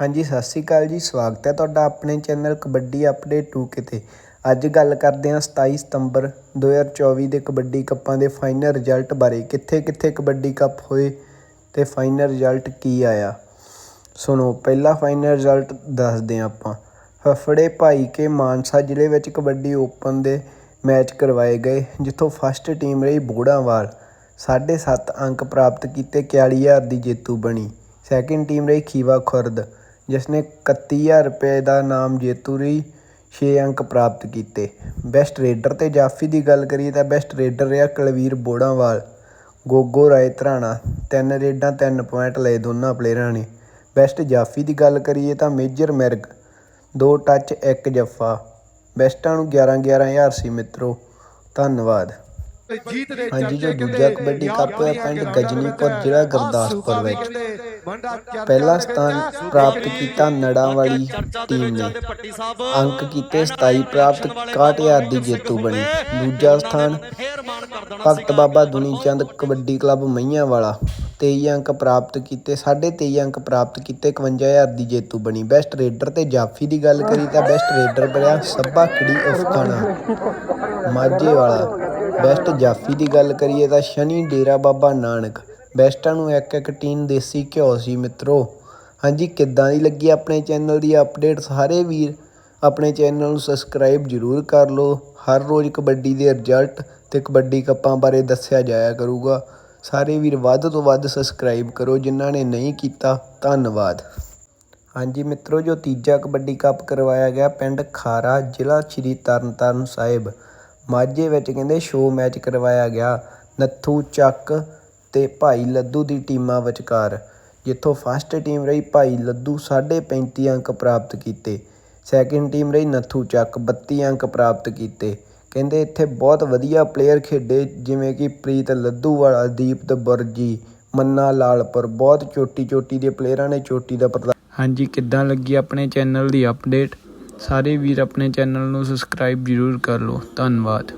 ਹਾਂਜੀ, ਸਤਿ ਸ਼੍ਰੀ ਅਕਾਲ ਜੀ। ਸਵਾਗਤ ਹੈ ਤੁਹਾਡਾ ਆਪਣੇ ਚੈਨਲ ਕਬੱਡੀ ਅਪਡੇਟ 2 ਕਿਤੇ ਅੱਜ ਗੱਲ ਕਰਦੇ ਹਾਂ 27 ਸਤੰਬਰ 2024 ਦੇ ਕਬੱਡੀ ਕੱਪਾਂ ਦੇ ਫਾਈਨਲ ਰਿਜ਼ਲਟ ਬਾਰੇ। ਕਿੱਥੇ ਕਿੱਥੇ ਕਬੱਡੀ ਕੱਪ ਹੋਏ ਤੇ ਫਾਈਨਲ ਰਿਜ਼ਲਟ ਕੀ ਆਇਆ? ਸੁਣੋ, ਪਹਿਲਾ ਫਾਈਨਲ ਰਿਜ਼ਲਟ ਦੱਸਦੇ ਹਾਂ ਆਪਾਂ। ਫਫੜੇ ਭਾਈ ਕੇ ਮਾਨਸਾ ਜ਼ਿਲ੍ਹੇ ਵਿੱਚ ਕਬੱਡੀ ਓਪਨ ਦੇ ਮੈਚ ਕਰਵਾਏ ਗਏ, ਜਿੱਥੋਂ ਫਸਟ ਟੀਮ ਰਹੀ ਬੋੜਾਵਾਲ। 7.5 ਅੰਕ ਪ੍ਰਾਪਤ ਕੀਤੇ 41000 ਦੀ ਜੇਤੂ ਬਣੀ। ਸੈਕਿੰਡ ਟੀਮ ਰਹੀ ਖੀਵਾ ਖੁਰਦ। ਜਿਸ ਨੇ 31000 ਰੁਪਏ ਦਾ ਨਾਮ ਜੇਤੂ ਰਹੀ 6 ਅੰਕ ਪ੍ਰਾਪਤ ਕੀਤੇ। ਬੈਸਟ ਰੇਡਰ ਤੇ ਜਾਫੀ ਦੀ ਗੱਲ ਕਰੀਏ ਤਾਂ ਬੈਸਟ ਰੇਡਰ ਰਿਹਾ ਕੁਲਵੀਰ ਬੋੜਾਵਾਲ ਗੋਗੋ ਰਾਏ ਧਰਾਣਾ। ਤਿੰਨ ਰੇਡਾਂ ਤਿੰਨ ਪੁਆਇੰਟ ਲਏ ਦੋਨਾਂ ਪਲੇਅਰਾਂ ਨੇ। ਬੈਸਟ ਜਾਫੀ ਦੀ ਗੱਲ ਕਰੀਏ ਤਾਂ ਮੇਜਰ ਮਿਰਗ ਦੋ ਟੱਚ ਇੱਕ ਜੱਫਾ। ਬੈਸਟਾਂ ਨੂੰ 11 11000 ਸੀ ਮਿੱਤਰੋ। ਧੰਨਵਾਦ। ਜੀਤ ਦੇ ਹਾਂਜੀ, ਜੋ ਦੂਜਾ ਕਬੱਡੀ ਕੱਪ ਬੜੀਆਂ ਪਿੰਡ ਗਜਨੀਪੁਰ, ਜ਼ਿਲ੍ਹਾ ਗੁਰਦਾਸਪੁਰ ਵਿੱਚ। ਪਹਿਲਾ ਸਥਾਨ ਪ੍ਰਾਪਤ ਕੀਤਾ ਨੜਾਂ ਵਾਲੀ ਟੀਮ ਨੇ। ਅੰਕ ਕੀਤੇ 27 ਪ੍ਰਾਪਤ 61000 ਦੀ ਜੇਤੂ ਬਣੀ। ਦੂਜਾ ਸਥਾਨ ਭਗਤ ਬਾਬਾ ਦੁਨੀ ਚੰਦ ਕਬੱਡੀ ਕਲੱਬ ਮਈਆਂ ਵਾਲਾ 23 ਅੰਕ ਪ੍ਰਾਪਤ ਕੀਤੇ 23.5 ਅੰਕ ਪ੍ਰਾਪਤ ਕੀਤੇ 51000 ਦੀ ਜੇਤੂ ਬਣੀ। ਬੈਸਟ ਰੇਡਰ ਤੇ ਜਾਫੀ ਦੀ ਗੱਲ ਕਰੀ ਤਾਂ ਬੈਸਟ ਰੇਡਰ ਬਣਿਆ ਸੱਬਾ ਖਿੜੀ ਅਫਗਾਨਾ ਮਾਝੇ ਵਾਲਾ। ਬੈਸਟ ਜਾਫੀ ਦੀ ਗੱਲ ਕਰੀਏ ਤਾਂ ਸ਼ਨੀ ਡੇਰਾ ਬਾਬਾ ਨਾਨਕ ਬੈਸਟਾਂ ਨੂੰ ਇੱਕ ਇੱਕ ਟੀਨ ਦੇਸੀ ਘਿਓ ਸੀ ਮਿੱਤਰੋ। ਹਾਂਜੀ, ਕਿੱਦਾਂ ਦੀ ਲੱਗੀ ਆਪਣੇ ਚੈਨਲ ਦੀ ਅਪਡੇਟ ਸਾਰੇ ਵੀਰ? ਆਪਣੇ ਚੈਨਲ ਨੂੰ ਸਬਸਕ੍ਰਾਈਬ ਜ਼ਰੂਰ ਕਰ ਲਓ। ਹਰ ਰੋਜ਼ ਕਬੱਡੀ ਦੇ ਰਿਜ਼ਲਟ ਤੇ ਕਬੱਡੀ ਕੱਪਾਂ ਬਾਰੇ ਦੱਸਿਆ ਜਾਇਆ ਕਰੂਗਾ। ਸਾਰੇ ਵੀਰ ਵੱਧ ਤੋਂ ਵੱਧ ਸਬਸਕ੍ਰਾਈਬ ਕਰੋ, ਜਿਨ੍ਹਾਂ ਨੇ ਨਹੀਂ ਕੀਤਾ, ਧੰਨਵਾਦ। ਹਾਂਜੀ ਮਿੱਤਰੋ, ਜੋ ਤੀਜਾ ਕਬੱਡੀ ਕੱਪ ਕਰਵਾਇਆ ਗਿਆ ਪਿੰਡ ਖਾਰਾ, ਜ਼ਿਲ੍ਹਾ ਸ਼੍ਰੀ ਤਰਨਤਾਰਨ ਸਾਹਿਬ। ਮਾਝੇ ਵਿੱਚ ਕਹਿੰਦੇ ਸ਼ੋਅ ਮੈਚ ਕਰਵਾਇਆ ਗਿਆ। ਨੱਥੂ ਚੱਕ ਅਤੇ ਭਾਈ ਲੱਦੂ ਦੀ ਟੀਮਾਂ ਵਿਚਕਾਰ, ਜਿੱਥੋਂ ਫਸਟ ਟੀਮ ਰਹੀ ਭਾਈ ਲੱਦੂ 35 ਅੰਕ ਪ੍ਰਾਪਤ ਕੀਤੇ ਸੈਕਿੰਡ ਟੀਮ ਰਹੀ ਨੱਥੂ ਚੱਕ 32 ਅੰਕ ਪ੍ਰਾਪਤ ਕੀਤੇ। ਕਹਿੰਦੇ ਇੱਥੇ ਬਹੁਤ ਵਧੀਆ ਪਲੇਅਰ ਖੇਡੇ, ਜਿਵੇਂ ਕਿ ਪ੍ਰੀਤ ਲੱਦੂ ਵਾਲਾ ਦੀਪਤ ਬੁਰਜੀ, ਮੰਨਾ ਲਾਲਪੁਰ, ਬਹੁਤ ਚੋਟੀ ਚੋਟੀ ਦੇ ਪਲੇਅਰਾਂ ਨੇ ਚੋਟੀ ਦਾ ਪ੍ਰਦਾ ਹਾਂਜੀ, ਕਿੱਦਾਂ ਲੱਗੀ ਆਪਣੇ ਚੈਨਲ ਦੀ ਅਪਡੇਟ ਸਾਰੇ ਵੀਰ ਆਪਣੇ ਚੈਨਲ ਨੂੰ ਸਬਸਕ੍ਰਾਈਬ ਜ਼ਰੂਰ ਕਰ ਲਓ। ਧੰਨਵਾਦ।